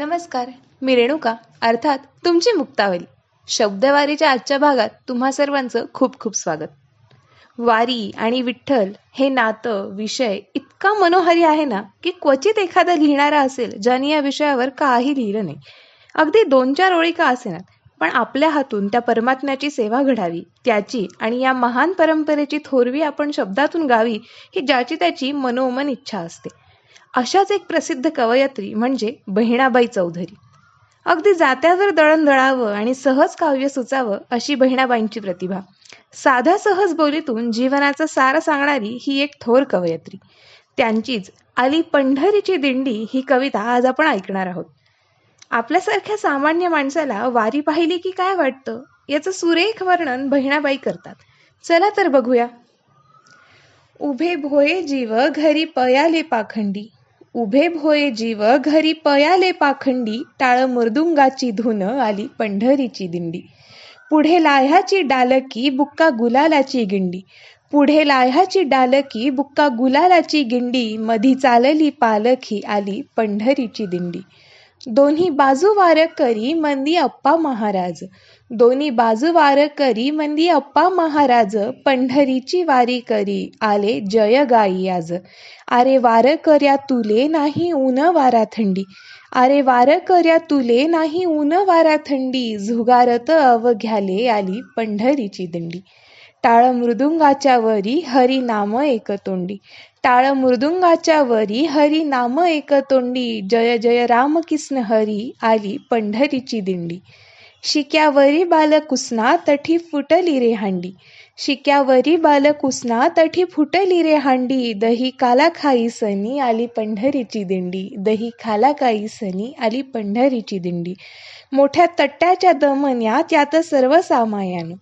नमस्कार मी रेणुका. अर्थात तुमची मुक्तावली. शब्दवारीच्या आजच्या भागात तुम्हा सर्वांचं खूप खूप स्वागत. वारी आणि विठ्ठल हे नातं विषय इतका मनोहारी आहे ना की क्वचित एखादा लिहिणारा असेल ज्याने या विषयावर काही लिहिलं नाही. अगदी दोन चार ओळी का असेनात पण आपल्या हातून त्या परमात्म्याची सेवा घडावी त्याची आणि या महान परंपरेची थोरवी आपण शब्दातून गावी ही ज्याची त्याची मनोमन इच्छा असते. अशाच एक प्रसिद्ध कवयत्री म्हणजे बहिणाबाई चौधरी. अगदी जात्यावर दळण दळावं आणि सहज काव्य सुचावं अशी बहिणाबाईंची प्रतिभा. साध्या सहज बोलीतून जीवनाचं सार सांगणारी ही एक थोर कवयत्री. त्यांचीच आली पंढरीची दिंडी ही कविता आज आपण ऐकणार आहोत. आपल्यासारख्या सामान्य माणसाला वारी पाहिली की काय वाटतं? याचं सुरेख वर्णन बहिणाबाई करतात. चला तर बघूया. उभे भोये जीव घरी पयाले पाखंडी. उभे भोये जीव घरी पयाले पाखंडी. टाळ मृदुंगाची धुन आली पंढरीची दिंडी. पुढे लाह्याची डालकी बुक्का गुलालाची गिंडी. पुढे लाह्याची डालकी बुक्का गुलालाची गिंडी. मधी चालली पालखी आली पंढरीची दिंडी. दोन्ही बाजू वार करी मंदी अप्पा महाराज. दोन्ही बाजू वार करी मंदी अप्पा महाराज. पंढरीची वारी करी आले जय गाई आज. अरे वार कर्या तुले नाही ऊन वारा थंडी अरे वार कर्या तुले नाही ऊन वारा थंडी झुगारत अवघ्याले आली पंढरीची दिंडी. टाळ मृदुंगाच्या वरी हरी नाम एक तोंडी टाळ मृदुंगाच्या वरी हरी नाम एक तोंडी जय जय रामकृष्ण हरी आली पंढरीची दिंडी. शिक्यावरी बालकुसना तठी फुटली रे हांडी. शिक्यावरी बालकुसना तठी फुटली रे हांडी दही काला खाई सनी आली पंढरीची दिंडी. दही खाला काई सनी आली पंढरीची दिंडी. मोठ्या तट्ट्याच्या दमन्या त्यात सर्व सामायन.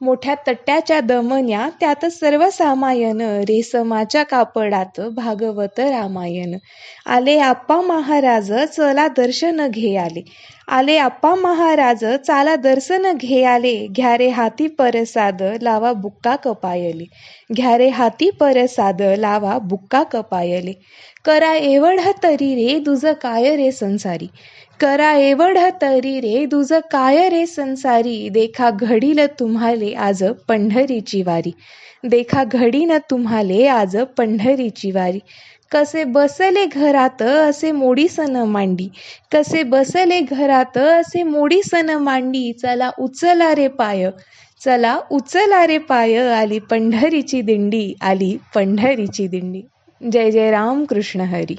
मोठ्या तट्ट्याच्या दमन्या त्यात सर्व सामायन. रेसमाच्या कापडात भागवत रामायण. आले आप्पा महाराज चला दर्शन घे आले. आले आप्पा महाराज चाला दर्शन घे आले. घ्यारे हाती परसाद लावा बुक्का कपायले. घ्यारे हाती परसाद लावा बुक्का कपायले. करा एवढ तरी रे दुज काय रे संसारी. करा एवढ तरी रे दुज काय रे संसारी. देखा घडील तुम्हाले आज पंढरीची वारी. देखा घडीन तुम्हाले आज पंढरीची वारी. कसे बसले घरात असे मोडी सन मांडी. कसे बसले घरात असे मोडी सन मांडी. चला उचला रे पाय. चला उचला रे पाय आली पंढरीची दिंडी आली पंढरीची दिंडी. जय जय राम कृष्ण हरी.